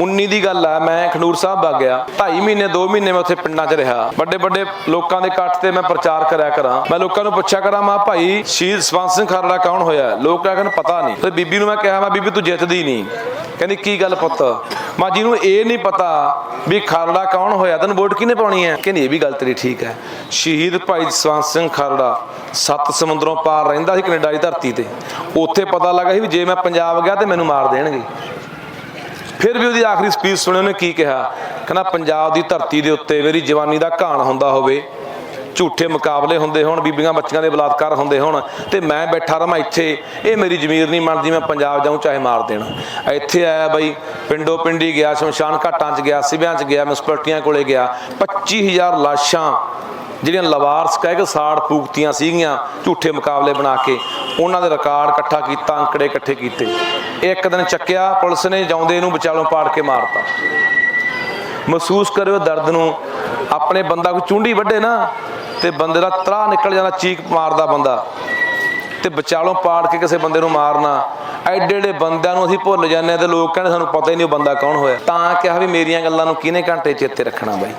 19 ਦੀ ਗੱਲ ਆ, ਮੈਂ ਖਡੂਰ ਸਾਹਿਬ ਵਗ ਗਿਆ। 2.5 ਮਹੀਨੇ 2 ਮਹੀਨੇ ਮੈਂ ਉੱਥੇ ਪਿੰਡਾਂ 'ਚ ਰਿਹਾ। ਵੱਡੇ ਵੱਡੇ ਲੋਕਾਂ ਦੇ ਇਕੱਠ ਤੇ ਮੈਂ ਪ੍ਰਚਾਰ ਕਰਿਆ ਕਰਾਂ। ਮੈਂ ਲੋਕਾਂ ਨੂੰ ਪੁੱਛਿਆ ਕਰਾਂ, ਮੈਂ ਭਾਈ, ਸ਼ਹੀਦ ਸਵੰਤ ਸਿੰਘ ਖਾਲੜਾ ਕੌਣ ਹੋਇਆ? ਲੋਕ ਕਹਿੰਦੇ ਪਤਾ ਨਹੀਂ। ਤੇ ਬੀਬੀ ਨੂੰ ਮੈਂ ਕਿਹਾ, ਮੈਂ ਬੀਬੀ, ਤੂੰ ਜਿੱਤਦੀ ਨਹੀਂ ਕਹਿੰਦੀ, ਕੀ ਗੱਲ ਪੁੱਤ? ਮਾਂ ਜੀ ਨੂੰ ਇਹ ਨਹੀਂ ਪਤਾ ਵੀ ਖਰੜਾ ਕੌਣ ਹੋਇਆ। ਤੈਨੂੰ ਵੋਟ ਕਿਹਨੇ ਪਾਉਣੀ ਹੈ? ਕਹਿੰਦੀ, ਇਹ ਵੀ ਗੱਲ ਤੇਰੀ ਠੀਕ ਹੈ। ਸ਼ਹੀਦ ਭਾਈ ਸਵੰਤ ਸਿੰਘ ਖਰੜਾ ਸੱਤ ਸਮੁੰਦਰੋਂ ਪਾਰ ਰਹਿੰਦਾ ਸੀ ਕੈਨੇਡਾ ਦੀ ਧਰਤੀ ਤੇ। ਉੱਥੇ ਪਤਾ ਲੱਗਾ ਸੀ ਵੀ ਜੇ ਮੈਂ ਪੰਜਾਬ ਗਿਆ ਤੇ ਮੈਨੂੰ ਮਾਰ ਦੇਣਗੇ। ਫਿਰ ਵੀ ਉਹਦੀ ਆਖਰੀ ਸਪੀਚ ਸੁਣੀ ਉਹਨੇ ਕੀ ਕਿਹਾ? ਕਹਿੰਦਾ, ਪੰਜਾਬ ਦੀ ਧਰਤੀ ਦੇ ਉੱਤੇ ਮੇਰੀ ਜਵਾਨੀ ਦਾ ਘਾਣ ਹੁੰਦਾ ਹੋਵੇ, ਝੂਠੇ ਮੁਕਾਬਲੇ ਹੁੰਦੇ ਹੋਣ, ਬੀਬੀਆਂ ਬੱਚੀਆਂ ਦੇ ਬਲਾਤਕਾਰ ਹੁੰਦੇ ਹੋਣ, ਤੇ ਮੈਂ ਬੈਠਾ ਰਵਾਂ ਇੱਥੇ, ਇਹ ਮੇਰੀ ਜ਼ਮੀਰ ਨਹੀਂ ਮੰਨਦੀ ਮੈਂ ਪੰਜਾਬ ਜਾਊਂ, ਚਾਹੇ ਮਾਰ ਦੇਣ। ਇੱਥੇ ਆਇਆ ਬਾਈ, ਪਿੰਡੋ ਪਿੰਡੀ ਗਿਆ, ਸ਼ਮਸ਼ਾਨ ਘਾਟਾਂ 'ਚ ਗਿਆ, ਸਿਵਿਆਂ 'ਚ ਗਿਆ, ਮਿਊਨਿਸਪੈਲਿਟੀਆਂ ਕੋਲੇ ਗਿਆ 25000 ਲਾਸ਼ਾਂ, ਜਿਹੜੀਆਂ ਲਵਾਰਸ ਕਹਿ ਕੇ ਸਾੜ ਫੂਕਤੀਆਂ ਸੀਗੀਆਂ, ਝੂਠੇ ਮੁਕਾਬਲੇ ਬਣਾ ਕੇ, ਉਹਨਾਂ ਦੇ ਰਿਕਾਰਡ ਇਕੱਠਾ ਕੀਤਾ, ਅੰਕੜੇ ਇਕੱਠੇ ਕੀਤੇ। ਇੱਕ ਦਿਨ ਚੱਕਿਆ, ਪੁਲਿਸ ਨੇ ਜਾਉਂਦੇ ਇਹਨੂੰ ਵਿਚਾਲੋਂ ਪਾੜ ਕੇ ਮਾਰਤਾ। ਮਹਿਸੂਸ ਕਰਿਓ ਦਰਦ ਨੂੰ, ਆਪਣੇ ਬੰਦਾ ਕੋਈ ਚੁੰਡੀ ਵੱਢੇ ਨਾ, ਤੇ ਬੰਦੇ ਦਾ ਤਰਾ ਨਿਕਲ ਜਾਂਦਾ, ਚੀਕ ਮਾਰਦਾ ਬੰਦਾ। ਤੇ ਵਿਚਾਲੋਂ ਪਾੜ ਕੇ ਕਿਸੇ ਬੰਦੇ ਨੂੰ ਮਾਰਨਾ, ਐਡੇ ਐਡੇ ਬੰਦਿਆਂ ਨੂੰ ਅਸੀਂ ਭੁੱਲ ਜਾਂਦੇ ਹਾਂ ਤੇ ਲੋਕ ਕਹਿੰਦੇ ਸਾਨੂੰ ਪਤਾ ਹੀ ਨਹੀਂ ਉਹ ਬੰਦਾ ਕੌਣ ਹੋਇਆ। ਤਾਂ ਕਿਹਾ ਵੀ ਮੇਰੀਆਂ ਗੱਲਾਂ ਨੂੰ ਕਿਹਨੇ ਘੰਟੇ ਚੇਤੇ ਰੱਖਣਾ ਬਾਈ?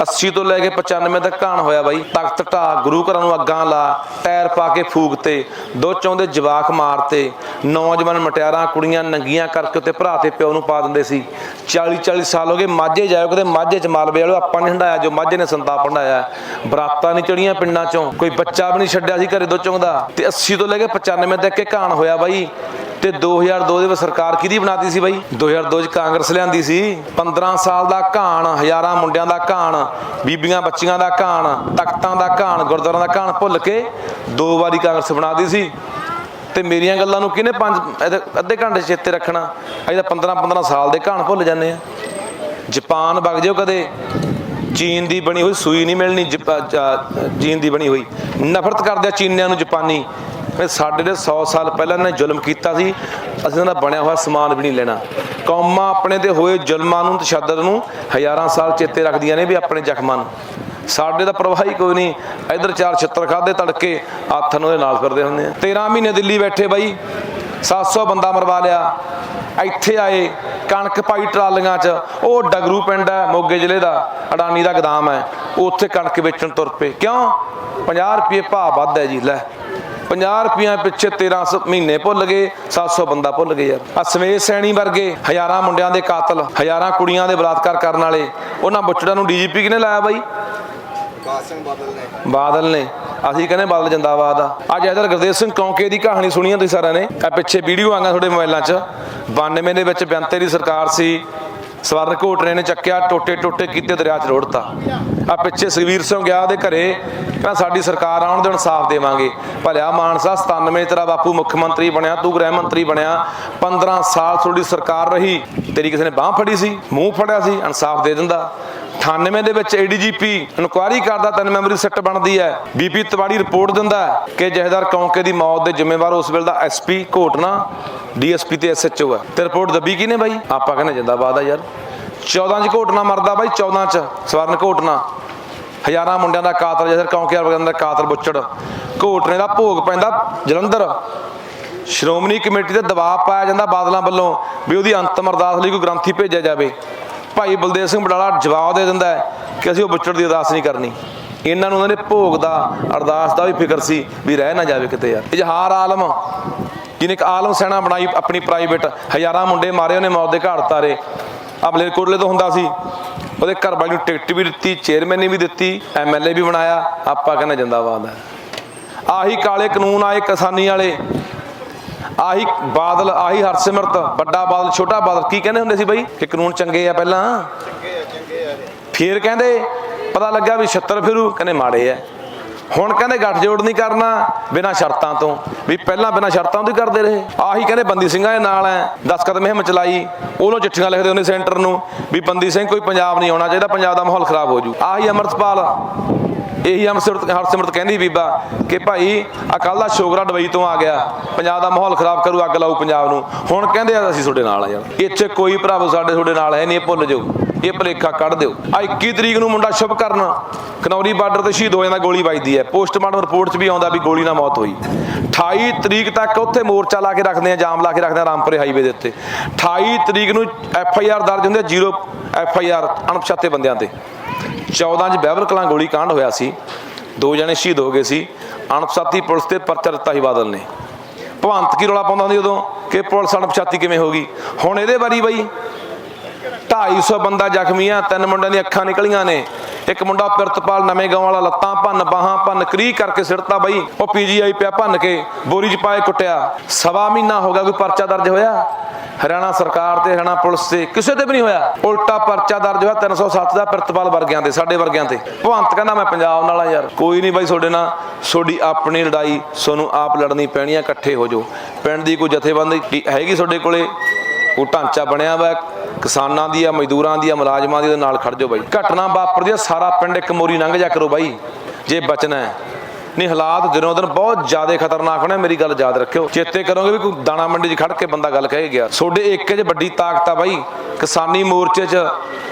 80 ਤੋਂ ਲੈ ਕੇ 95 ਤੱਕ ਘਾਣ ਹੋਇਆ ਬਾਈ। ਤਖਤ ਢਾ, ਗੁਰੂ ਘਰਾਂ ਨੂੰ ਅੱਗਾਂ ਲਾ, ਟਾਇਰ ਪਾ ਕੇ ਫੂਕ ਤੇ, ਦੋ ਚੌਂਦੇ ਜਵਾਕ ਮਾਰਤੇ ਨੌਜਵਾਨ ਮਟਿਆਰਾਂ, ਕੁੜੀਆਂ ਨੰਗੀਆਂ ਕਰਕੇ ਉੱਤੇ ਭਰਾ ਤੇ ਪਿਓ ਨੂੰ ਪਾ ਦਿੰਦੇ ਸੀ। 40 40 ਸਾਲ ਹੋ ਗਏ ਮਾਝੇ ਜਾਇਓ ਕਿਤੇ, ਮਾਝੇ ਚ ਮਾਲਵੇ ਵਾਲੋ ਆਪਾਂ ਨੇ ਹੰਡਾਇਆ ਜੋ ਮਾਝੇ ਨੇ ਸੰਤਾਪ ਹੰਡਾਇਆ। ਬਰਾਤਾਂ ਨਹੀਂ ਚੜੀਆਂ ਪਿੰਡਾਂ ਚੋਂ, ਕੋਈ ਬੱਚਾ ਵੀ ਨਹੀਂ ਛੱਡਿਆ ਸੀ ਘਰੇ ਦੋ ਚੌਂਦਾ। ਤੇ 80 ਤੋਂ ਲੈ ਕੇ 95 ਤੱਕ ਇਹ ਘਾਣ ਹੋਇਆ ਬਾਈ। ਤੇ 2002 ਦੇ ਵਿੱਚ ਸਰਕਾਰ ਕਿਹਦੀ ਬਣਾਤੀ ਸੀ ਬਾਈ? 2002 ਚ ਕਾਂਗਰਸ ਲਿਆਂਦੀ ਸੀ। 15 ਸਾਲ ਦਾ ਘਾਣ, ਹਜ਼ਾਰਾਂ ਮੁੰਡਿਆਂ ਦਾ ਘਾਣ, ਬੀਬੀਆਂ ਬੱਚੀਆਂ ਦਾ ਘਾਣ, ਤਖਤਾਂ ਦਾ ਘਾਣ ਗੁਰਦੁਆਰਾਂ ਦਾ ਘਾਣ ਭੁੱਲ ਕੇ ਦੋ ਵਾਰੀ ਕਾਂਗਰਸ ਬਣਾਤੀ ਸੀ। ਤੇ ਮੇਰੀਆਂ ਗੱਲਾਂ ਨੂੰ ਕਿਹਨੇ ਪੰਜ ਅੱਧੇ ਘੰਟੇ ਚੇਤੇ ਰੱਖਣਾ? ਅਸੀਂ ਤਾਂ 15 15 ਸਾਲ ਦੇ ਘਾਣ ਭੁੱਲ ਜਾਂਦੇ ਆ ਜਾਪਾਨ ਵਗ ਜਿਓ ਕਦੇ। ਚੀਨ ਦੀ ਬਣੀ ਹੋਈ ਸੂਈ ਨਹੀਂ ਮਿਲਣੀ, ਜਪਾ- ਚੀਨ ਦੀ ਬਣੀ ਹੋਈ। ਨਫ਼ਰਤ ਕਰਦੇ ਆ ਚੀਨੀਆਂ ਨੂੰ ਜਾਪਾਨੀ। ਇਹ ਸਾਡੇ ਦੇ 100 ਸਾਲ ਪਹਿਲਾਂ ਨੇ ਜ਼ੁਲਮ ਕੀਤਾ ਸੀ, ਅਸੀਂ ਉਹਨਾਂ ਦਾ ਬਣਿਆ ਹੋਇਆ ਸਮਾਨ ਵੀ ਨਹੀਂ ਲੈਣਾ। ਕੌਮਾਂ ਆਪਣੇ ਤੇ ਹੋਏ ਜ਼ੁਲਮਾਂ ਨੂੰ ਤਸ਼ੱਦਦ ਨੂੰ ਹਜ਼ਾਰਾਂ ਸਾਲ ਚੇਤੇ ਰੱਖਦੀਆਂ ਨੇ ਵੀ ਆਪਣੇ ਜ਼ਖਮਾਂ ਨੂੰ। ਸਾਡੇ ਦਾ ਪ੍ਰਵਾਹ ਹੀ ਕੋਈ ਨਹੀਂ, ਇਧਰ ਚਾਰ ਛਿੱਤਰ ਖਾਦੇ ਤੜਕੇ ਆਥਨ ਉਹਦੇ ਨਾਲ ਫਿਰਦੇ ਹੁੰਦੇ ਆ। 13 ਮਹੀਨੇ ਦਿੱਲੀ ਬੈਠੇ ਬਾਈ 700 ਬੰਦਾ ਮਰਵਾ ਲਿਆ। ਇੱਥੇ ਆਏ, ਕਣਕ ਪਾਈ ਟਰਾਲੀਆਂ 'ਚ, ਉਹ ਡਗਰੂ ਪਿੰਡ ਹੈ, ਮੋਗੇ ਜ਼ਿਲ੍ਹੇ ਦਾ, ਅਡਾਨੀ ਦਾ ਗਦਾਮ ਹੈ, ਉੱਥੇ ਕਣਕ ਵੇਚਣ ਤੁਰ ਪਏ। ਕਿਉਂ? 50 ਰੁਪਏ ਭਾਅ ਵੱਧ ਹੈ ਜੀ, ਲੈ। 50 ਰੁਪਈਆਂ ਪਿੱਛੇ 1300 ਮਹੀਨੇ ਭੁੱਲ ਗਏ 700 ਬੰਦਾ ਭੁੱਲ ਗਏ ਯਾਰ। ਆ ਸਮੇਤ ਸੈਣੀ ਵਰਗੇ ਹਜ਼ਾਰਾਂ ਮੁੰਡਿਆਂ ਦੇ ਕਾਤਲ ਹਜ਼ਾਰਾਂ ਕੁੜੀਆਂ ਦੇ ਬਲਾਤਕਾਰ ਕਰਨ ਵਾਲੇ ਉਹਨਾਂ ਬੁੱਚੜਾਂ ਨੂੰ ਡੀਜੀਪੀ ਕਿਨੇ ਲਾਇਆ ਬਾਈ? ਬਾਦਲ ਨੇ। ਅਸੀਂ ਕਹਿੰਦੇ ਬਾਦਲ ਜਿੰਦਾਬਾਦ ਆ। ਅੱਜ ਇਧਰ ਗੁਰਦੇਵ ਸਿੰਘ ਕੌਂਕੇ ਦੀ ਕਹਾਣੀ ਸੁਣੀ ਆ ਤੁਸੀਂ ਸਾਰਿਆਂ ਨੇ। ਆ ਪਿੱਛੇ ਵੀਡੀਓ ਆਂਗਾ ਤੁਹਾਡੇ ਮੋਬਾਈਲਾਂ 'ਚ। 92 ਦੇ ਵਿੱਚ ਬੈਂਤੇ ਦੀ ਸਰਕਾਰ ਸੀ ਸਵਰਨ ਘੋਟਰੇ ਨੇ ਚੱਕਿਆ, ਟੋਟੇ ਟੋਟੇ ਕੀਤੇ ਦਰਿਆ 'ਚ ਰੋੜਤਾ। ਆ ਪਿੱਛੇ ਸੁਖਵੀਰ ਸਿੰਘ ਗਿਆ ਦੇ ਘਰੇ, ਕਹਿੰਦਾ ਸਾਡੀ ਸਰਕਾਰ ਆਉਣ ਦੇ ਇਨਸਾਫ ਦੇਵਾਂਗੇ। ਭਲਿਆ ਮਾਨਸਾ 97 ਤੇਰਾ ਬਾਪੂ ਮੁੱਖ ਮੰਤਰੀ ਬਣਿਆ, ਤੂੰ ਗ੍ਰਹਿ ਮੰਤਰੀ ਬਣਿਆ 15 ਸਾਲ ਤੁਹਾਡੀ ਸਰਕਾਰ ਰਹੀ, ਤੇਰੀ ਕਿਸੇ ਨੇ ਬਾਹ ਫੜੀ ਸੀ, ਮੂੰਹ ਫੜਿਆ ਸੀ, ਇਨਸਾਫ ਦੇ ਦਿੰਦਾ। 98 ਦੇ ਵਿੱਚ ਏਡੀਜੀਪੀ ਇਨਕੁਆਇਰੀ ਕਰਦਾ, ਤਿੰਨ ਮੈਂਬਰੀ ਸਿੱਟ ਬਣਦੀ ਹੈ। ਬੀਪੀ ਤਿਵਾੜੀ ਰਿਪੋਰਟ ਦਿੰਦਾ ਕਿ ਜਹੇਦਾਰ ਕੌਂਕੇ ਦੀ ਮੌਤ ਦੇ ਜ਼ਿੰਮੇਵਾਰ ਉਸ ਵੇਲੇ ਦਾ ਐਸਪੀ ਘੋਟਣਾ ਡੀਐਸਪੀ ਤੇ ਐਸਐਚਓ ਹੈ। ਤੇ ਰਿਪੋਰਟ ਦੱਬੀ ਕਿਨੇ ਬਾਈ? ਆਪਾਂ ਕਹਿੰਦੇ ਜਿੰਦਾਬਾਦ ਆ ਯਾਰ। 14 ਚ ਘੋਟਣਾ ਮਰਦਾ ਬਾਈ 14 ਚ ਸਵਰਨ ਘੋਟਣਾ। ਹਜ਼ਾਰਾਂ ਮੁੰਡਿਆਂ ਦਾ ਕਾਤਲ, ਜਹੇਦਾਰ ਕੌਂਕੇ ਵਰਗਿਆਂ ਦਾ ਕਾਤਲ ਬੁੱਚੜ। ਘੋਟਣੇ ਦਾ ਭੋਗ ਪੈਂਦਾ ਜਲੰਧਰ। ਸ਼੍ਰੋਮਣੀ ਕਮੇਟੀ ਤੇ ਦਬਾਅ ਪਾਇਆ ਜਾਂਦਾ ਬਾਦਲਾਂ ਵੱਲੋਂ ਵੀ ਉਹਦੀ ਅੰਤਮ ਅਰਦਾਸ ਲਈ ਕੋਈ ਗ੍ਰੰਥੀ ਭੇਜਿਆ ਜਾਵੇ। ਭਾਈ ਬਲਦੇਵ ਸਿੰਘ ਬਡਾਲਾ ਜਵਾਬ ਦੇ ਦਿੰਦਾ ਕਿ ਅਸੀਂ ਉਹ ਬੁੱਚੜ ਦੀ ਅਰਦਾਸ ਨਹੀਂ ਕਰਨੀ। ਇਹਨਾਂ ਨੂੰ ਉਹਨਾਂ ਨੇ ਭੋਗ ਦਾ, ਅਰਦਾਸ ਦਾ ਵੀ ਫਿਕਰ ਸੀ ਵੀ ਰਹਿ ਨਾ ਜਾਵੇ ਕਿਤੇ ਯਾਰ। ਇਜ਼ਹਾਰ ਆਲਮ, ਜਿਹਨੇ ਇੱਕ ਆਲਮ ਸੈਨਾ ਬਣਾਈ ਆਪਣੀ ਪ੍ਰਾਈਵੇਟ ਹਜ਼ਾਰਾਂ ਮੁੰਡੇ ਮਾਰੇ ਉਹਨੇ ਮੌਤ ਦੇ ਘਾਟ ਤਾਰੇ ਅਬਲੇ ਕੋਟਲੇ ਤੋਂ ਹੁੰਦਾ ਸੀ। ਉਹਦੇ ਘਰ ਵਾਲੀ ਨੂੰ ਟਿਕਟ ਵੀ ਦਿੱਤੀ ਚੇਅਰਮੈਨ ਵੀ ਦਿੱਤੀ ਐਮਐਲਏ ਵੀ ਬਣਾਇਆ। ਆਪਾਂ ਕਹਿੰਦਾ ਜਿੰਦਾਬਾਦ ਹੈ। ਆਹੀ ਕਾਲੇ ਕਾਨੂੰਨ ਆਏ ਕਿਸਾਨੀ ਵਾਲੇ। ਆਹੀ ਬਾਦਲ, ਆਹੀ ਹਰਸਿਮਰਤ, ਵੱਡਾ ਬਾਦਲ, ਛੋਟਾ ਬਾਦਲ, ਕੀ ਕਹਿੰਦੇ ਹੁੰਦੇ ਸੀ ਬਈ? ਕਿ ਕਾਨੂੰਨ ਚੰਗੇ ਆ ਪਹਿਲਾਂ? ਚੰਗੇ ਆ ਚੰਗੇ ਆ ਫਿਰ ਕਹਿੰਦੇ, ਪਤਾ ਲੱਗਾ ਵੀ 76 ਫਿਰੂ, ਕਹਿੰਦੇ ਮਾੜੇ ਆ। ਹੁਣ ਕਹਿੰਦੇ ਗੱਠਜੋੜ ਨਹੀਂ ਕਰਨਾ, ਬਿਨਾਂ ਸ਼ਰਤਾਂ ਤੋਂ। ਵੀ ਪਹਿਲਾਂ ਬਿਨਾਂ ਸ਼ਰਤਾਂ ਤੋਂ ਹੀ ਕਰਦੇ ਰਹੇ। ਆਹੀ ਕਹਿੰਦੇ ਬੰਦੀ ਸਿੰਘਾਂ ਦੇ ਨਾਲ ਐ ਦਸਕਤ ਮੁਹਿੰਮ ਚਲਾਈ ਉਹਨੂੰ ਚਿੱਠੀਆਂ ਲਿਖਦੇ ਹੁੰਦੇ ਸੈਂਟਰ ਨੂੰ, ਵੀ ਬੰਦੀ ਸਿੰਘ ਕੋਈ ਪੰਜਾਬ ਨਹੀਂ ਆਉਣਾ ਚਾਹੀਦਾ, ਪੰਜਾਬ ਦਾ ਮਾਹੌਲ ਖਰਾਬ ਹੋ ਜੂ। ਆਹੀ ਅਮਰਤਪਾਲ। ਇਹੀ ਹਰਸਿਮਰਤ ਹਰਸਿਮਰਤ ਕਹਿੰਦੀ ਬੀਬਾ ਕਿ ਭਾਈ ਅਕਾਲਾ ਕੱਲ ਦਾ ਸ਼ੋਗਰਾ ਦੁਬਈ ਤੋਂ ਆ ਗਿਆ, ਪੰਜਾਬ ਦਾ ਮਾਹੌਲ ਖਰਾਬ ਕਰੂ, ਅੱਗ ਲਾਊ ਪੰਜਾਬ ਨੂੰ। ਹੁਣ ਕਹਿੰਦੇ ਆ ਅਸੀਂ ਤੁਹਾਡੇ ਨਾਲ ਆ ਯਾਰ। ਇੱਥੇ ਕੋਈ ਭਰਾਵੋ ਸਾਡੇ ਤੁਹਾਡੇ ਨਾਲ ਹੈ ਨਹੀਂ, ਇਹ ਭੁੱਲ ਜਾਓ। ਇਹ ਭਲੇਖਾ ਕੱਢ ਦਿਓ। ਆ 21 ਤਰੀਕ ਨੂੰ ਮੁੰਡਾ ਸ਼ੁਭ ਕਰਨ, ਕਨੌਰੀ ਬਾਰਡਰ ਤੇ ਸ਼ਹੀਦ ਹੋ ਜਾਂਦਾ, ਗੋਲੀ ਵੱਜਦੀ ਹੈ। ਪੋਸਟਮਾਰਟਮ ਰਿਪੋਰਟ 'ਚ ਵੀ ਆਉਂਦਾ ਵੀ ਗੋਲੀ ਨਾਲ ਮੌਤ ਹੋਈ। 28 ਤਰੀਕ ਤੱਕ ਉੱਥੇ ਮੋਰਚਾ ਲਾ ਕੇ ਰੱਖਦੇ ਆ, ਜਾਮ ਲਾ ਕੇ ਰੱਖਦੇ ਆ ਰਾਮਪੁਰੇ ਹਾਈਵੇ ਦੇ ਉੱਤੇ। 28 ਤਰੀਕ ਨੂੰ ਐਫ ਆਈ ਆਰ ਦਰਜ ਹੁੰਦੀ ਹੈ, ਜ਼ੀਰੋ ਐਫ ਆਈ ਆਰ ਅਣਪਛਾਤੇ ਬੰਦਿਆਂ ਤੇ। 14 ਚ ਬਹਿਬਲ ਕਲਾਂ ਗੋਲੀ ਕਾਂਡ ਹੋਇਆ ਸੀ। ਦੋ ਜਣੇ ਸ਼ਹੀਦ ਹੋ ਗਏ ਸੀ। ਅਣਪਛਾਤੀ ਪੁਲਿਸ ਤੇ ਪਰਚਾ ਦਿੱਤਾ ਸੀ ਬਾਦਲ ਨੇ। ਭਵੰਤ ਕੀ ਰੌਲਾ ਪਾਉਂਦਾ ਹੁੰਦੀ ਉਦੋਂ? ਕਿ ਪੁਲਿਸ ਅਣਪਛਾਤੀ ਕਿਵੇਂ ਹੋ ਗਈ? ਹੁਣ ਇਹਦੇ ਬਾਰੀ ਬਈ 250 ਬੰਦਾ ਜ਼ਖਮੀ ਆ, ਤਿੰਨ ਮੁੰਡਿਆਂ ਦੀਆਂ ਅੱਖਾਂ ਨਿਕਲੀਆਂ ਨੇ। ਇੱਕ ਮੁੰਡਾ ਪਿਰਤਪਾਲ ਨਵੇਂ ਗਾਉਂ ਵਾਲਾ ਲੱਤਾਂ ਭੰਨ, ਬਾਹਾਂ ਭੰਨ ਕਰੀ ਕਰਕੇ ਸਿੜਤਾ ਬਈ। ਉਹ ਪੀਜੀਆਈ ਪਿਆ ਭੰਨ ਕੇ ਬੋਰੀ 'ਚ ਪਾਏ ਕੁੱਟਿਆ। ਸਵਾ ਮਹੀਨਾ ਹੋ ਗਿਆ ਕੋਈ ਪਰਚਾ ਦਰਜ ਹੋਇਆ? ਹਰਿਆਣਾ ਸਰਕਾਰ ਤੇ, ਹਰਿਆਣਾ ਪੁਲਿਸ ਤੇ ਕਿਸੇ ਤੇ ਵੀ ਨਹੀਂ ਹੋਇਆ। ਉਲਟਾ ਪਰਚਾ ਦਰਜ ਹੋਇਆ 307 ਦਾ ਪ੍ਰਿਤਪਾਲ ਵਰਗਿਆਂ ਤੇ, ਸਾਡੇ ਵਰਗਿਆਂ ਤੇ। ਭਵੰਤ ਕਹਿੰਦਾ, ਮੈਂ ਪੰਜਾਬ ਨਾਲ ਆ ਯਾਰ। ਕੋਈ ਨਹੀਂ ਬਾਈ ਤੁਹਾਡੇ ਨਾਲ। ਤੁਹਾਡੀ ਆਪਣੀ ਲੜਾਈ, ਤੁਹਾਨੂੰ ਆਪ ਲੜਨੀ ਪੈਣੀ ਆ, ਇਕੱਠੇ ਹੋ ਜਾਓ। ਪਿੰਡ ਦੀ ਕੋਈ ਜਥੇਬੰਦੀ ਹੈਗੀ ਤੁਹਾਡੇ ਕੋਲੇ? ਉਹ ਢਾਂਚਾ ਬਣਿਆ ਵਾ? ਕਿਸਾਨਾਂ ਦੀ ਆ, ਮਜ਼ਦੂਰਾਂ ਦੀ ਆ, ਮੁਲਾਜ਼ਮਾਂ ਦੀ, ਉਹਦੇ ਨਾਲ ਖੜ ਜਾਓ ਬਾਈ। ਘਟਨਾ ਵਾਪਰਦੀ ਆ, ਸਾਰਾ ਪਿੰਡ ਇੱਕ ਮੋਰੀ ਲੰਘ ਜਾ ਕਰੋ ਬਾਈ, ਜੇ ਬਚਣਾ ਹੈ। ਨਹੀਂ ਹਾਲਾਤ ਦਿਨੋਂ ਦਿਨ ਬਹੁਤ ਜ਼ਿਆਦਾ ਖਤਰਨਾਕ ਹੋਣੇ ਮੇਰੀ ਗੱਲ ਯਾਦ ਰੱਖਿਓ। ਚੇਤੇ ਕਰੋਗੇ ਵੀ ਕੋਈ ਦਾਣਾ ਮੰਡੀ 'ਚ ਖੜ ਕੇ ਬੰਦਾ ਗੱਲ ਕਹਿ ਗਿਆ। ਤੁਹਾਡੇ ਏਕੇ 'ਚ ਵੱਡੀ ਤਾਕਤ ਆ ਬਾਈ। ਕਿਸਾਨੀ ਮੋਰਚੇ 'ਚ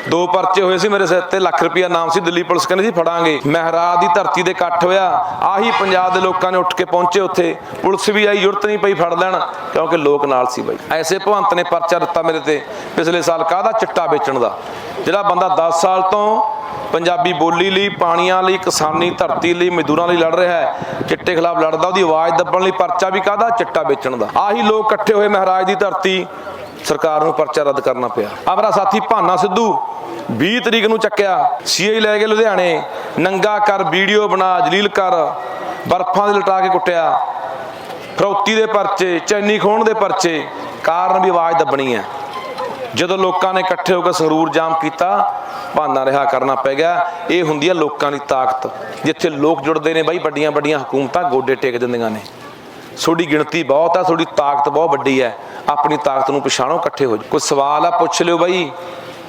ਦੋ ਪਰਚੇ ਹੋਏ ਸੀ ਮੇਰੇ ਸਿਰ ਤੇ, ਲੱਖ ਰੁਪਇਆ ਨਾਮ ਸੀ, ਦਿੱਲੀ ਪੁਲਿਸ ਕਹਿੰਦੀ ਸੀ, ਫੜਾਂਗੇ। ਮਹਿਰਾਜ ਦੀ ਧਰਤੀ ਦੇ ਇਕੱਠ ਹੋਇਆ, ਆਹੀ ਪੰਜਾਬ ਦੇ ਲੋਕਾਂ ਨੇ ਉੱਠ ਕੇ ਪਹੁੰਚੇ ਉੱਥੇ। ਪੁਲਿਸ ਵੀ ਆਈ ਜ਼ਰੂਰਤ ਨਹੀਂ ਪਈ ਫੜ ਲੈਣ, ਕਿਉਂਕਿ ਲੋਕ ਨਾਲ ਸੀ ਬਾਈ। ਐਸੇ ਭਵੰਤ ਨੇ ਪਰਚਾ ਦਿੱਤਾ ਮੇਰੇ ਤੇ, ਪਿਛਲੇ ਸਾਲ ਕਾਹਦਾ ਚਿੱਟਾ ਵੇਚਣ ਦਾ? ਜਿਹੜਾ ਬੰਦਾ 10 ਸਾਲ ਤੋਂ ਪੰਜਾਬੀ ਬੋਲੀ ਲਈ, ਪਾਣੀਆਂ ਲਈ, ਕਿਸਾਨੀ ਧਰਤੀ ਲਈ, ਮਜ਼ਦੂਰਾਂ ਲਈ ਲੜ ਰਿਹਾ ਹੈ। ਚਿੱਟੇ ਖਿਲਾਫ ਲੜਦਾ, ਉਹਦੀ ਆਵਾਜ਼ ਦੱਬਣ ਲਈ ਪਰਚਾ ਵੀ ਕਾਹਦਾ? ਚਿੱਟਾ ਵੇਚਣ ਦਾ। ਆਹੀ ਲੋਕ ਇਕੱਠੇ ਹੋਏ ਮਹਾਰਾਜ ਦੀ ਧਰਤੀ, ਸਰਕਾਰ ਨੂੰ ਪਰਚਾ ਰੱਦ ਕਰਨਾ ਪਿਆ। ਆ ਮੇਰਾ ਸਾਥੀ ਭਾਨਾ ਸਿੱਧੂ 20 ਤਰੀਕ ਨੂੰ ਚੱਕਿਆ ਸੀਆਈ ਲੈ ਕੇ ਲੁਧਿਆਣੇ। ਨੰਗਾ ਕਰ, ਵੀਡੀਓ ਬਣਾ, ਜਲੀਲ ਕਰ, ਬਰਫਾਂ ਦੇ ਲਟਾ ਕੇ ਕੁੱਟਿਆ। ਫਰੌਤੀ ਦੇ ਪਰਚੇ, ਚੈਨੀ ਖੋਣ ਦੇ ਪਰਚੇ, ਕਾਰਨ ਵੀ ਆਵਾਜ਼ ਦੱਬਣੀ ਹੈ। ਜਦੋਂ ਲੋਕਾਂ ਨੇ ਇਕੱਠੇ ਹੋ ਕੇ ਸੰਗਰੂਰ ਜਾਮ ਕੀਤਾ ਭਾਨਾ ਰਿਹਾ ਕਰਨਾ ਪੈ ਗਿਆ। ਇਹ ਹੁੰਦੀ ਹੈ ਲੋਕਾਂ ਦੀ ਤਾਕਤ, ਜਿੱਥੇ ਲੋਕ ਜੁੜਦੇ ਨੇ ਬਾਈ, ਵੱਡੀਆਂ ਵੱਡੀਆਂ ਹਕੂਮਤਾਂ ਗੋਡੇ ਟੇਕ ਦਿੰਦੀਆਂ ਨੇ। ਤੁਹਾਡੀ ਗਿਣਤੀ ਬਹੁਤ ਆ, ਤੁਹਾਡੀ ਤਾਕਤ ਬਹੁਤ ਵੱਡੀ ਹੈ। ਆਪਣੀ ਤਾਕਤ ਨੂੰ ਪਛਾਣੋ, ਇਕੱਠੇ ਹੋ ਜਾਓ। ਕੋਈ ਸਵਾਲ ਆ, ਪੁੱਛ ਲਿਓ ਬਾਈ।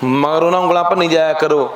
ਮਗਰ ਉਹਨਾਂ ਉਂਗਲਾਂ ਭੰਨੀ ਜਾਇਆ ਕਰੋ।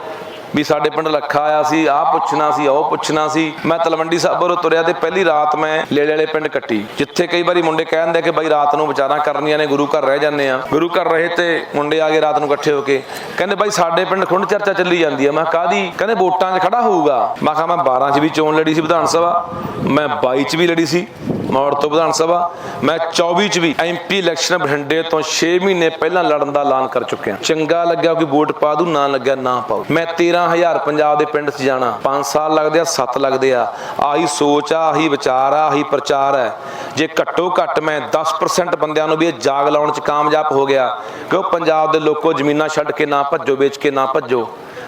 ਵੀ ਸਾਡੇ ਪਿੰਡ ਲੱਖਾ ਆਇਆ ਸੀ, ਆਹ ਪੁੱਛਣਾ ਸੀ, ਉਹ ਪੁੱਛਣਾ ਸੀ। ਮੈਂ ਤਲਵੰਡੀ ਸਾਬੋਂ ਤੁਰਿਆ ਤੇ ਪਹਿਲੀ ਰਾਤ ਮੈਂ ਲੇਲੇ ਵਾਲੇ ਪਿੰਡ ਕੱਟੀ, ਜਿੱਥੇ ਕਈ ਵਾਰੀ ਮੁੰਡੇ ਕਹਿੰਦੇ ਕਿ ਬਾਈ ਰਾਤ ਨੂੰ ਵਿਚਾਰਾਂ ਕਰਨੀਆਂ ਨੇ, ਗੁਰੂ ਘਰ ਰਹਿ ਜਾਂਦੇ ਆ। ਗੁਰੂ ਘਰ ਰਹੇ ਤੇ ਮੁੰਡੇ ਆ ਗਏ ਰਾਤ ਨੂੰ ਇਕੱਠੇ ਹੋ ਕੇ। ਕਹਿੰਦੇ ਬਾਈ ਸਾਡੇ ਪਿੰਡ ਖੁੰਡ ਚਰਚਾ ਚੱਲੀ ਜਾਂਦੀ ਆ। ਮੈਂ ਕਿਹਾ ਕਾਦੀ ਕਹਿੰਦੇ ਵੋਟਾਂ 'ਚ ਖੜਾ ਹੋਊਗਾ। ਮੈਂ ਕਿਹਾ, ਮੈਂ 12 'ਚ ਵੀ ਚੋਣ ਲੜੀ ਸੀ ਵਿਧਾਨ ਸਭਾ, ਮੈਂ 22 'ਚ ਵੀ ਲੜੀ ਸੀ। ਮੌੜ ਤੋਂ ਵਿਧਾਨ ਸਭਾ, ਮੈਂ 24 ਚ ਵੀ ਐਮਪੀ ਇਲੈਕਸ਼ਨ ਬਠਿੰਡੇ ਤੋਂ 6 ਮਹੀਨੇ ਪਹਿਲਾਂ ਲੜਨ ਦਾ ਐਲਾਨ ਕਰ ਚੁੱਕਿਆ ਚੰਗਾ ਲੱਗਿਆ ਕੋਈ ਵੋਟ ਪਾ ਦੂ, ਨਾ ਲੱਗਿਆ ਨਾ ਪਾਓ ਮੈਂ 13000 ਪੰਜਾਬ ਦੇ ਪਿੰਡ 'ਚ ਜਾਣਾ 5 ਸਾਲ ਲੱਗਦੇ ਆ 7 ਲੱਗਦੇ ਆ। ਆਹੀ ਸੋਚ ਆ, ਆਹੀ ਵਿਚਾਰ ਆ, ਆਹੀ ਪ੍ਰਚਾਰ ਹੈ। ਜੇ ਘੱਟੋ ਘੱਟ ਮੈਂ 10% ਬੰਦਿਆਂ ਨੂੰ ਵੀ ਇਹ ਜਾਗ ਲਾਉਣ 'ਚ ਕਾਮਯਾਬ ਹੋ ਗਿਆ ਕਿ ਉਹ ਪੰਜਾਬ ਦੇ ਲੋਕੋ ਜ਼ਮੀਨਾਂ ਛੱਡ ਕੇ ਨਾ ਭੱਜੋ, ਵੇਚ ਕੇ ਨਾ ਭੱਜੋ।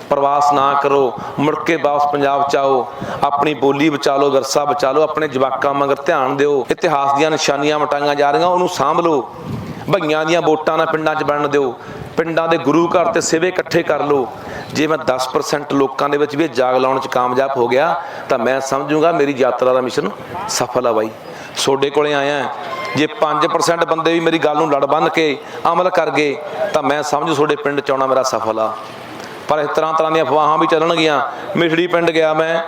ਪ੍ਰਵਾਸ ਨਾ ਕਰੋ, ਮੁੜ ਕੇ ਵਾਪਸ ਪੰਜਾਬ ਚ ਆਓ ਆਪਣੀ ਬੋਲੀ ਬਚਾ ਲਓ ਵਿਰਸਾ ਬਚਾ ਲਓ ਆਪਣੇ ਜਵਾਕਾਂ ਮਗਰ ਧਿਆਨ ਦਿਓ, ਇਤਿਹਾਸ ਦੀਆਂ ਨਿਸ਼ਾਨੀਆਂ ਮਟਾਈਆਂ ਜਾ ਰਹੀਆਂ, ਉਹਨੂੰ ਸਾਂਭ ਲਓ, ਭਈਆਂ ਦੀਆਂ ਵੋਟਾਂ ਨਾ ਪਿੰਡਾਂ 'ਚ ਬਣਨ ਦਿਓ, ਪਿੰਡਾਂ ਦੇ ਗੁਰੂ ਘਰ ਤੇ ਸਿਵੇ ਇਕੱਠੇ ਕਰ ਲਓ, ਜੇ ਮੈਂ 10% ਲੋਕਾਂ ਦੇ ਵਿੱਚ ਵੀ ਇਹ ਜਾਗ ਲਾਉਣ 'ਚ ਕਾਮਯਾਬ ਹੋ ਗਿਆ, ਤਾਂ ਮੈਂ ਸਮਝੂੰਗਾ ਮੇਰੀ ਯਾਤਰਾ ਦਾ ਮਿਸ਼ਨ ਸਫਲ ਆ ਬਾਈ। ਤੁਹਾਡੇ ਕੋਲੇ ਆਇਆ, ਜੇ 5% ਬੰਦੇ ਵੀ ਮੇਰੀ ਗੱਲ ਨੂੰ ਲੜ ਬੰਨ ਕੇ ਅਮਲ ਕਰ ਗਏ, ਤਾਂ ਮੈਂ ਸਮਝ ਤੁਹਾਡੇ ਪਿੰਡ 'ਚ ਆਉਣਾ ਮੇਰਾ ਸਫਲ ਆ। ਪਰ ਇਸ ਤਰ੍ਹਾਂ ਤਰ੍ਹਾਂ ਦੀਆਂ ਅਫਵਾਹਾਂ ਵੀ ਚੱਲਣਗੀਆਂ। ਮਿਠੜੀ ਪਿੰਡ ਗਿਆ ਮੈਂ।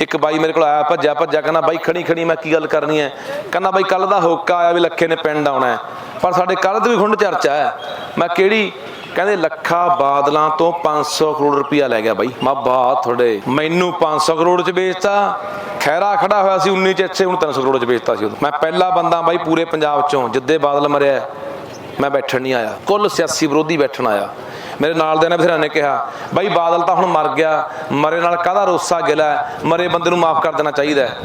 ਇੱਕ ਬਾਈ ਮੇਰੇ ਕੋਲ ਆਇਆ, ਭੱਜਿਆ ਭੱਜਿਆ, ਕਹਿੰਦਾ, ਬਾਈ ਖਣੀ ਖਣੀ ਮੈਂ ਕੀ ਗੱਲ ਕਰਨੀ ਹੈ? ਕਹਿੰਦਾ, ਬਾਈ ਕੱਲ ਦਾ ਹੋਕਾ ਆਇਆ ਵੀ ਲੱਖੇ ਨੇ ਪਿੰਡ ਆਉਣਾ ਹੈ। ਪਰ ਸਾਡੇ ਕੱਲ ਦੀ ਵੀ ਖੁੰਡ ਚਰਚਾ ਹੈ। ਮੈਂ ਕਿਹੜੀ? ਕਹਿੰਦੇ, ਲੱਖਾ ਬਾਦਲਾਂ ਤੋਂ 500 ਕਰੋੜ ਰੁਪਇਆ ਲੈ ਗਿਆ ਬਾਈ। ਮੈਂ ਬਾਤ ਤੁਹਾਡੇ। ਮੈਨੂੰ 500 ਕਰੋੜ ਚ ਵੇਚਤਾ। ਖੈਰਾ ਖੜਾ ਹੋਇਆ ਸੀ 19 ਚ, ਇੱਥੇ ਹੁਣ 300 ਕਰੋੜ ਚ ਵੇਚਤਾ ਸੀ ਉਦੋਂ ਮੈਂ ਪਹਿਲਾ ਬੰਦਾ ਬਾਈ ਪੂਰੇ ਪੰਜਾਬ ਚੋਂ, ਜਿੱਦੇ ਬਾਦਲ ਮਰਿਆ ਮੈਂ ਬੈਠਣ ਨਹੀਂ ਆਇਆ। ਕੁੱਲ ਸਿਆਸੀ ਵਿਰੋਧੀ ਬੈਠਣ ਆਇਆ। ਮੇਰੇ ਨਾਲ ਦੇ ਨੇ ਬਥੇਰਿਆਂ ਨੇ ਕਿਹਾ, ਬਾਈ ਬਾਦਲ ਤਾਂ ਹੁਣ ਮਰ ਗਿਆ, ਮਰੇ ਨਾਲ ਕਾਹਦਾ ਰੋਸਾ ਗਿਲਾ ਮਰੇ ਬੰਦੇ ਨੂੰ ਮਾਫ ਕਰ ਦੇਣਾ ਚਾਹੀਦਾ ਹੈ।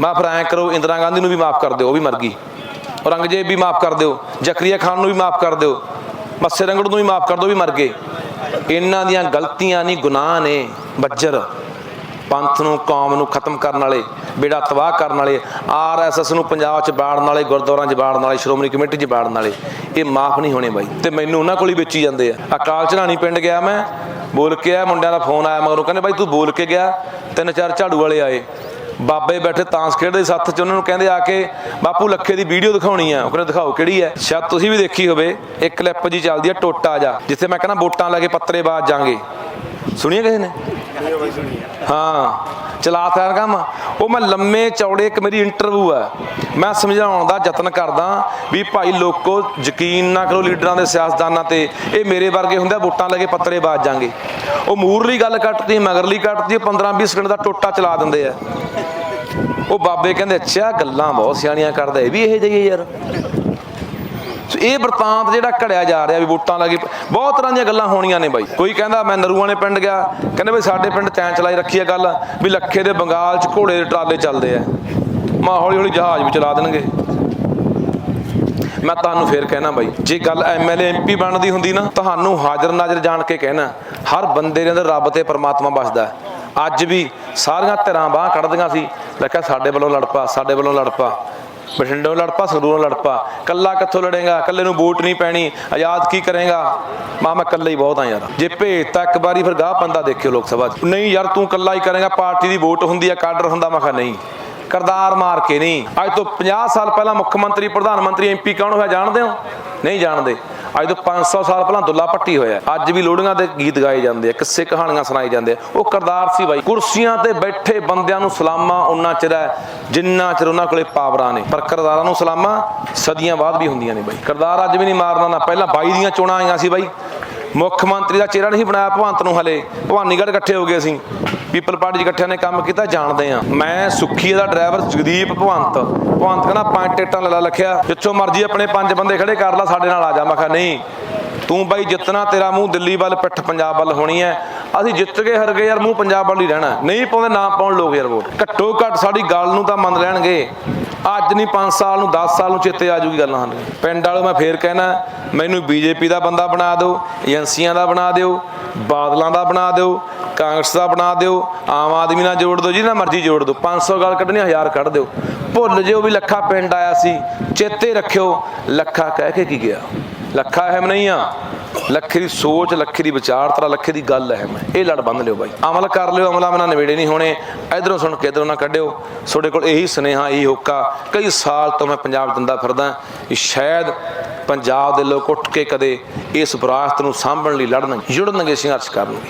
ਮੈਂ ਫਿਰ ਐਂ ਕਰੋ, ਇੰਦਰਾ ਗਾਂਧੀ ਨੂੰ ਵੀ ਮਾਫ ਕਰ ਦਿਓ, ਉਹ ਵੀ ਮਰ ਗਈ। ਔਰੰਗਜ਼ੇਬ ਵੀ ਮਾਫ ਕਰ ਦਿਓ, ਜ਼ਕਰੀਆ ਖਾਨ ਨੂੰ ਵੀ ਮਾਫ ਕਰ ਦਿਓ, ਮੱਸੇ ਰੰਗੜ ਨੂੰ ਵੀ ਮਾਫ ਕਰ ਦਿਓ ਵੀ ਮਰ ਗਏ। ਇਹਨਾਂ ਦੀਆਂ ਗਲਤੀਆਂ ਨਹੀਂ ਗੁਨਾਹ ਨੇ, ਬੱਜਰ। ਪੰਥ ਨੂੰ, ਕੌਮ ਨੂੰ ਖਤਮ ਕਰਨ ਵਾਲੇ ਬੇੜਾ ਤਬਾਹ ਕਰਨ ਵਾਲੇ ਆਰਐਸਐਸ ਨੂੰ ਪੰਜਾਬ 'ਚ ਬਾੜਨ ਵਾਲੇ ਗੁਰਦੁਆਰਾਂ 'ਚ ਬਾੜਨ ਵਾਲੇ, ਸ਼੍ਰੋਮਣੀ ਕਮੇਟੀ 'ਚ ਬਾੜਨ ਵਾਲੇ, ਇਹ ਮਾਫ ਨਹੀਂ ਹੋਣੇ ਬਾਈ। ਤੇ ਮੈਨੂੰ ਉਹਨਾਂ ਕੋਲ ਹੀ ਵੇਚੀ ਜਾਂਦੇ ਆ। ਅਕਾਲ ਚੜਾਣੀ ਪਿੰਡ ਗਿਆ ਮੈਂ, ਬੋਲ ਕੇ ਆ ਮੁੰਡਿਆਂ ਦਾ ਫੋਨ ਆਇਆ, ਮਗਰੋਂ ਕਹਿੰਦੇ ਬਾਈ ਤੂੰ ਬੋਲ ਕੇ ਗਿਆ, ਤਿੰਨ ਚਾਰ ਝਾੜੂ ਵਾਲੇ ਆਏ। ਬਾਬੇ ਬੈਠੇ ਤਾਂਸ ਖੇਡਦੇ ਸੱਥ 'ਚ, ਉਹਨਾਂ ਨੂੰ ਕਹਿੰਦੇ ਆ ਕੇ, ਬਾਪੂ ਲੱਖੇ ਦੀ ਵੀਡੀਓ ਦਿਖਾਉਣੀ ਆ। ਉਹ ਕਹਿੰਦੇ, ਦਿਖਾਓ ਕਿਹੜੀ ਹੈ ਸ਼ਾਇਦ ਤੁਸੀਂ ਵੀ ਦੇਖੀ ਹੋਵੇ, ਇੱਕ ਕਲਿੱਪ ਜੀ ਚੱਲਦੀ ਆ, ਟੋਟਾ ਜਾ, ਜਿੱਥੇ ਮੈਂ ਕਹਿੰਦਾ ਵੋਟਾਂ ਲਾ ਕੇ ਪੱਤਰੇ ਬਾਜ ਜਾਾਂਗੇ। ਸੁਣੀਏ ਕਿਸੇ ਨੇ? ਹਾਂ ਚਲਾਤਾ ਯਾਰ ਕੰਮ। ਉਹ ਮੈਂ ਲੰਮੇ ਚੌੜੇ ਇੱਕ ਮੇਰੀ ਇੰਟਰਵਿਊ ਹੈ ਮੈਂ ਸਮਝਾਉਣ ਦਾ ਯਤਨ ਕਰਦਾ ਵੀ ਭਾਈ ਲੋਕੋ ਯਕੀਨ ਨਾ ਕਰੋ ਲੀਡਰਾਂ ਦੇ ਸਿਆਸਤਦਾਨਾਂ ਤੇ। ਇਹ ਮੇਰੇ ਵਰਗੇ ਹੁੰਦੇ ਵੋਟਾਂ ਲੈ ਕੇ ਪੱਤਰੇ ਬਾਜ ਜਾਣਗੇ ਉਹ ਮੂਰਲੀ ਗੱਲ ਕੱਟਦੀ, ਮਗਰਲੀ ਕੱਟਦੀ 15 20 ਸਕਿੰਟ ਦਾ ਟੋਟਾ ਚਲਾ ਦਿੰਦੇ ਆ। ਉਹ ਬਾਬੇ ਕਹਿੰਦੇ, ਅੱਛਾ, ਗੱਲਾਂ ਬਹੁਤ ਸਿਆਣੀਆਂ ਕਰਦਾ, ਇਹ ਵੀ ਇਹ ਜਿਹੀ ਯਾਰ। ਸੋ ਇਹ ਵਰਤਾਂਤ ਜਿਹੜਾ ਘੜਿਆ ਜਾ ਰਿਹਾ ਵੀ ਵੋਟਾਂ ਲੱਗੇ। ਬਹੁਤ ਤਰ੍ਹਾਂ ਦੀਆਂ ਗੱਲਾਂ ਹੋਣੀਆਂ ਨੇ ਬਾਈ। ਕੋਈ ਕਹਿੰਦਾ ਮੈਂ ਨਰੂਆਂ ਨੇ ਪਿੰਡ ਗਿਆ, ਕਹਿੰਦੇ ਬਈ ਸਾਡੇ ਪਿੰਡ ਤੈਂ ਚਲਾਈ ਰੱਖੀ ਆ ਗੱਲ ਵੀ ਲੱਖੇ ਦੇ ਬੰਗਾਲ 'ਚ ਘੋੜੇ ਦੇ ਟਰਾਲੇ ਚੱਲਦੇ ਆ। ਮਾ ਹੌਲੀ ਹੌਲੀ ਜਹਾਜ਼ ਵੀ ਚਲਾ ਦੇਣਗੇ। ਮੈਂ ਤੁਹਾਨੂੰ ਫੇਰ ਕਹਿਣਾ ਬਾਈ, ਜੇ ਗੱਲ ਐਮਐਲਏ ਐਮਪੀ ਬਣਦੀ ਹੁੰਦੀ ਨਾ, ਤੁਹਾਨੂੰ ਹਾਜ਼ਰ ਨਾਜ਼ਰ ਜਾਣ ਕੇ ਕਹਿਣਾ, ਹਰ ਬੰਦੇ ਦੇ ਅੰਦਰ ਰੱਬ ਤੇ ਪਰਮਾਤਮਾ ਵੱਸਦਾ ਅੱਜ ਵੀ ਸਾਰੀਆਂ ਧਿਰਾਂ ਬਾਹ ਕੱਢਦੀਆਂ ਸੀ ਲੱਖਾ ਸਾਡੇ ਵੱਲੋਂ ਲੜ ਪਾ, ਸਾਡੇ ਵੱਲੋਂ ਲੜ ਪਾ। ਬਠਿੰਡੋਂ ਲੜ ਪਾ ਸੰਗਰੂਰੋਂ ਲੜ ਪਾ ਕੱਲਾ ਕਿੱਥੋਂ ਲੜੇਗਾ? ਕੱਲੇ ਨੂੰ ਵੋਟ ਨਹੀਂ ਪੈਣੀ। ਆਜ਼ਾਦ ਕੀ ਕਰੇਗਾ? ਮਾ, ਮੈਂ ਕੱਲਾ ਹੀ ਬਹੁਤ ਆ ਯਾਰ। ਜੇ ਭੇਜਤਾ ਇੱਕ ਵਾਰੀ, ਫਿਰ ਗਾਹ ਬੰਦਾ ਦੇਖਿਓ ਲੋਕ ਸਭਾ 'ਚ। ਨਹੀਂ ਯਾਰ, ਤੂੰ ਕੱਲਾ ਹੀ ਕਰੇਗਾ, ਪਾਰਟੀ ਦੀ ਵੋਟ ਹੁੰਦੀ ਆ, ਕਾਡਰ ਹੁੰਦਾ, ਮੈਂ ਕਿਹਾ ਨਹੀਂ। ਕਰਦਾਰ ਮਾਰ ਕੇ ਨਹੀਂ। ਅੱਜ ਤੋਂ 50 ਸਾਲ ਪਹਿਲਾਂ ਮੁੱਖ ਮੰਤਰੀ, ਪ੍ਰਧਾਨ ਮੰਤਰੀ ਐਮਪੀ ਕੌਣ ਹੋਇਆ, ਜਾਣਦੇ ਹੋ? ਨਹੀਂ ਜਾਣਦੇ। ਅੱਜ ਤੋਂ 500 ਸਾਲ ਪਹਿਲਾਂ ਦੁੱਲਾ ਭੱਟੀ ਹੋਇਆ। ਅੱਜ ਵੀ ਲੋੜੀਆਂ ਦੇ ਗੀਤ ਗਾਏ ਜਾਂਦੇ ਆ, ਕਿੱਸੇ ਕਹਾਣੀਆਂ ਸੁਣਾਈ ਜਾਂਦੇ ਆ। ਉਹ ਕਰਦਾਰ ਸੀ ਬਾਈ। ਕੁਰਸੀਆਂ ਤੇ ਬੈਠੇ ਬੰਦਿਆਂ ਨੂੰ ਸਲਾਮਾਂ ਉਹਨਾਂ ਚਿਰ ਜਿੰਨਾ ਚਿਰ ਉਹਨਾਂ ਕੋਲੇ ਪਾਵਰਾਂ ਨੇ। ਪਰ ਕਰਦਾਰਾਂ ਨੂੰ ਸਲਾਮਾਂ ਸਦੀਆਂ ਬਾਅਦ ਵੀ ਹੁੰਦੀਆਂ ਨੇ ਬਾਈ। ਕਰਦਾਰ ਅੱਜ ਵੀ ਨਹੀਂ ਮਾਰਨਾ ਨਾ। ਪਹਿਲਾਂ ਬਾਈ ਦੀਆਂ ਚੋਣਾਂ ਆਈਆਂ ਸੀ ਬਾਈ। ਮੁੱਖ ਮੰਤਰੀ ਦਾ ਚਿਹਰਾ ਨਹੀਂ ਬਣਾਇਆ ਭਗਵੰਤ ਨੂੰ ਹਲੇ। ਭਵਾਨੀਗੜ੍ਹ ਇਕੱਠੇ ਹੋ ਗਏ ਅਸੀਂ। ਪੀਪਲ ਪਾਰਟੀ ਇਕੱਠਿਆਂ ਨੇ ਕੰਮ ਕੀਤਾ, ਜਾਣਦੇ ਆ ਮੈਂ ਸੁੱਖੀ ਦਾ ਡਰਾਈਵਰ ਜਗਦੀਪ ਭਵੰਤ। ਭਵੰਤ ਕਹਿੰਦਾ, ਪੰਜ ਟਿਕਟਾਂ ਲੈ ਲਾ, ਲਖਿਆ, ਜਿੱਥੋਂ ਮਰਜ਼ੀ ਆਪਣੇ ਪੰਜ ਬੰਦੇ ਖੜੇ ਕਰ ਲਾ, ਸਾਡੇ ਨਾਲ ਆ ਜਾ। ਮੈਂ ਕਿਹਾ, ਨਹੀਂ, ਤੂੰ ਬਾਈ ਜਿੱਤਣਾ ਤੇਰਾ ਮੂੰਹ ਦਿੱਲੀ ਵੱਲ, ਪਿੱਠ ਪੰਜਾਬ ਵੱਲ ਹੋਣੀ ਹੈ। ਅਸੀਂ ਜਿੱਤ ਕੇ ਹਰ ਗਏ ਯਾਰ, ਮੂੰਹ ਪੰਜਾਬ ਵੱਲ ਹੀ ਰਹਿਣਾ ਨਹੀਂ ਪਾਉਂਦੇ, ਨਾ ਪਾਉਣ ਲੋਕ ਯਾਰ ਵੋਟ। ਘੱਟੋ ਘੱਟ ਸਾਡੀ ਗੱਲ ਨੂੰ ਤਾਂ ਮੰਨ ਲੈਣਗੇ। ਅੱਜ ਨਹੀਂ 5 ਸਾਲ ਨੂੰ 10 ਸਾਲ ਨੂੰ ਚੇਤੇ ਆ ਜੂਗੀ ਗੱਲਾਂ ਹਨ ਪਿੰਡ ਵਾਲੋ ਮੈਂ ਫੇਰ ਕਹਿਣਾ, ਮੈਨੂੰ ਬੀਜੇਪੀ ਦਾ ਬੰਦਾ ਬਣਾ ਦਿਓ, ਏਜੰਸੀਆਂ ਦਾ ਬਣਾ ਦਿਓ, ਬਾਦਲਾਂ ਦਾ ਬਣਾ ਦਿਓ ਕਾਂਗਰਸ ਦਾ ਬਣਾ ਦਿਓ, ਆਮ ਆਦਮੀ ਨਾਲ ਜੋੜ ਦਿਓ, ਜਿਹਨਾਂ ਮਰਜ਼ੀ ਜੋੜ ਦਿਓ 500 ਗੱਲ ਕੱਢਣੀ 1000 ਕੱਢ ਦਿਓ। ਭੁੱਲ ਜਿਓ ਵੀ ਲੱਖਾ ਪਿੰਡ ਆਇਆ ਸੀ, ਚੇਤੇ ਰੱਖਿਓ, ਲੱਖਾ ਕਹਿ ਕੇ ਕੀ ਗਿਆ? ਲੱਖਾ ਅਹਿਮ ਨਹੀਂ ਆ। ਲੱਖੇ ਦੀ ਸੋਚ, ਲੱਖੇ ਦੀ ਵਿਚਾਰਧਾਰਾ, ਲੱਖੇ ਦੀ ਗੱਲ ਅਹਿਮ ਹੈ। ਇਹ ਲੜ ਬੰਨ ਲਿਓ ਬਾਈ। ਅਮਲ ਕਰ ਲਿਓ, ਅਮਲਾ ਮਨਾ ਨਵੇੜੇ ਨਹੀਂ ਹੋਣੇ। ਇਧਰੋਂ ਸੁਣ ਕੇ ਇਧਰੋਂ ਨਾ ਕੱਢਿਓ। ਤੁਹਾਡੇ ਕੋਲ ਇਹੀ ਸੁਨੇਹਾ, ਇਹੀ ਹੋਕਾ। ਕਈ ਸਾਲ ਤੋਂ ਮੈਂ ਪੰਜਾਬ ਦਿੰਦਾ ਫਿਰਦਾ ਸ਼ਾਇਦ ਪੰਜਾਬ ਦੇ ਲੋਕ ਉੱਠ ਕੇ ਕਦੇ ਇਸ ਵਿਰਾਸਤ ਨੂੰ ਸਾਂਭਣ ਲਈ ਲੜਨਗੇ, ਜੁੜਨਗੇ, ਸੰਘਰਸ਼ ਕਰਨਗੇ।